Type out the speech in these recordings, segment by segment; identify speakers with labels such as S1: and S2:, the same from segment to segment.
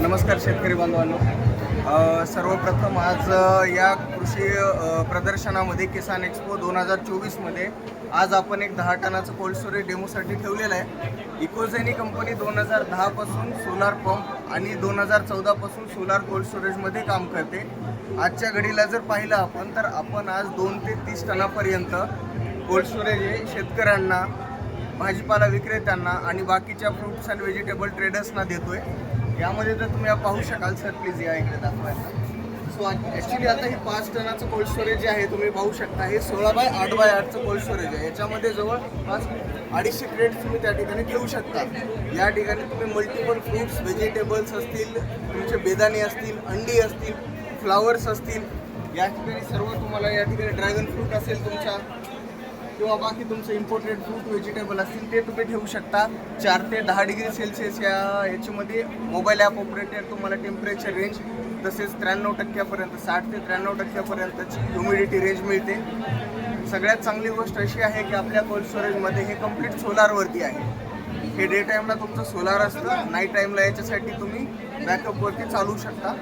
S1: नमस्कार शेतकरी बांधवांनो. सर्वप्रथम आज या कृषी प्रदर्शनामध्ये किसान एक्सपो दोन हजार चोवीसमध्ये आज आपण एक दहा टनाचं कोल्ड स्टोरेज डेमोसाठी ठेवलेलं आहे. इकोझेनी कंपनी दोन हजार दहापासून सोलार पंप आणि दोन हजार चौदापासून सोलार कोल्ड स्टोरेजमध्ये काम करते. आजच्या घडीला जर पाहिलं आपण तर आपण आज दोन ते तीस टनापर्यंत कोल्ड स्टोरेज हे शेतकऱ्यांना भाजीपाला विक्रेत्यांना आणि बाकीच्या फ्रुट्स अँड व्हेजिटेबल ट्रेडर्सना देतोय. यामध्ये जर तुम्ही पाहू शकाल सर प्लीज या इकडे दाखवायला. सो ॲक्च्युली आता हे पाच टनाचं कोल्ड स्टोरेज जे आहे तुम्ही पाहू शकता हे सोळा बाय आठ बाय आठचं कोल्ड स्टोरेज आहे. याच्यामध्ये जवळपास अडीचशे क्रेट तुम्ही त्या ठिकाणी ठेवू शकता. या ठिकाणी तुम्ही मल्टिपल फ्रुट्स व्हेजिटेबल्स असतील तुमचे बेदाणे असतील अंडी असतील फ्लावर्स असतील या ठिकाणी सर्व तुम्हाला या ठिकाणी ड्रॅगन फ्रूट असेल तुमच्या किंवा बाकी तुमचं इम्पोर्टेड फ्रूट व्हेजिटेबल असतील ते तुम्ही ठेवू शकता. चार ते दहा डिग्री सेल्सिअस या याच्यामध्ये मोबाईल ॲप ऑपरेटर तुम्हाला टेम्परेचर रेंज तसेच त्र्याण्णव टक्क्यापर्यंत साठ ते त्र्याण्णव टक्क्यापर्यंतची ह्युमिडिटी रेंज मिळते. सगळ्यात चांगली गोष्ट अशी आहे की आपल्या कोल्ड स्टोरेजमध्ये हे कंप्लीट सोलारवरती आहे. हे डे टाईमला तुमचं सोलार असतं नाईट टाईमला याच्यासाठी तुम्ही बॅकअपवरती चालू शकता.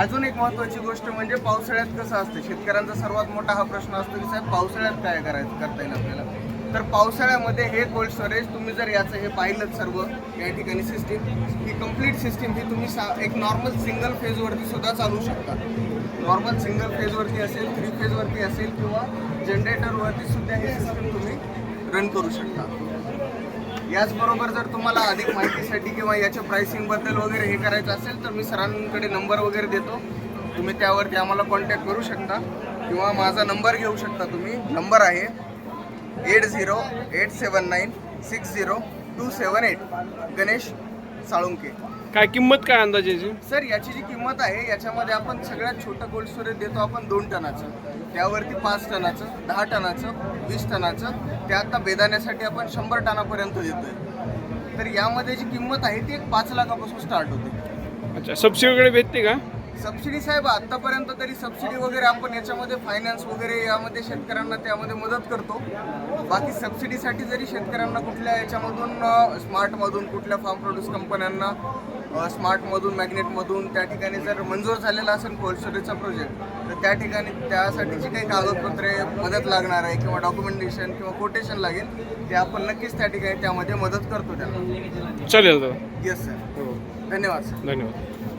S1: अजून एक महत्त्वाची गोष्ट म्हणजे पावसाळ्यात कसं असतं? शेतकऱ्यांचा सर्वात मोठा हा प्रश्न असतो की साहेब पावसाळ्यात काय करायचं करता येईल आपल्याला? तर पावसाळ्यामध्ये हे कोल्ड स्टोरेज तुम्ही जर याचं हे पाहिलं सर्व या ठिकाणी सिस्टीम ही कंप्लीट सिस्टीम ही तुम्ही सा एक नॉर्मल सिंगल फेजवरती सुद्धा चालू शकता. नॉर्मल सिंगल फेजवरती असेल थ्री फेजवरती असेल किंवा जनरेटरवरती सुद्धा हे सिस्टीम तुम्ही रन करू शकता. याचबरोबर जर तुम्हाला अधिक माहितीसाठी किंवा याच्या प्राइसिंगबद्दल वगैरे हे करायचं असेल तर मी सरांकडे नंबर वगैरे देतो. तुम्ही त्यावरती आम्हाला कॉन्टॅक्ट करू शकता. किंवा माझा नंबर घेऊ शकता तुम्ही. नंबर आहे eight zero eight seven nine six zero two seven eight Ganesh Salunke.
S2: काय किंमत काय अंदाजाची
S1: सर याची जी किंमत आहे याच्यामध्ये आपण सगळ्यात छोटं कोल्ड स्टोरेज देतो आपण दोन टनाचं. त्यावरती पाच टनाचं दहा टनाचं वीस टनाचं ते आता बेदाण्यासाठी आपण शंभर टनापर्यंत देतोय. तर यामध्ये जी किंमत आहे ती एक पाच लाखापासून स्टार्ट होते.
S2: अच्छा सबसिडी वगैरे भेटते का?
S1: सबसिडी साहेब आतापर्यंत तरी सबसिडी वगैरे आपण याच्यामध्ये फायनान्स वगैरे यामध्ये शेतकऱ्यांना त्यामध्ये मदत करतो. बाकी सबसिडीसाठी जरी शेतकऱ्यांना कुठल्या याच्यामधून स्मार्टमधून कुठल्या फार्म प्रोड्यूस कंपन्यांना स्मार्टमधून मॅग्नेटमधून त्या ठिकाणी जर मंजूर झालेला असेल कोल्ड स्टोरेजचा प्रोजेक्ट तर त्या ठिकाणी त्यासाठीची काही कागदपत्रे मदत लागणार आहे किंवा डॉक्युमेंटेशन किंवा कोटेशन लागेल ते आपण नक्कीच त्या ठिकाणी त्यामध्ये मदत करतो त्यांना
S2: चालेल
S1: येस सर
S2: हो.
S1: धन्यवाद सर
S2: धन्यवाद.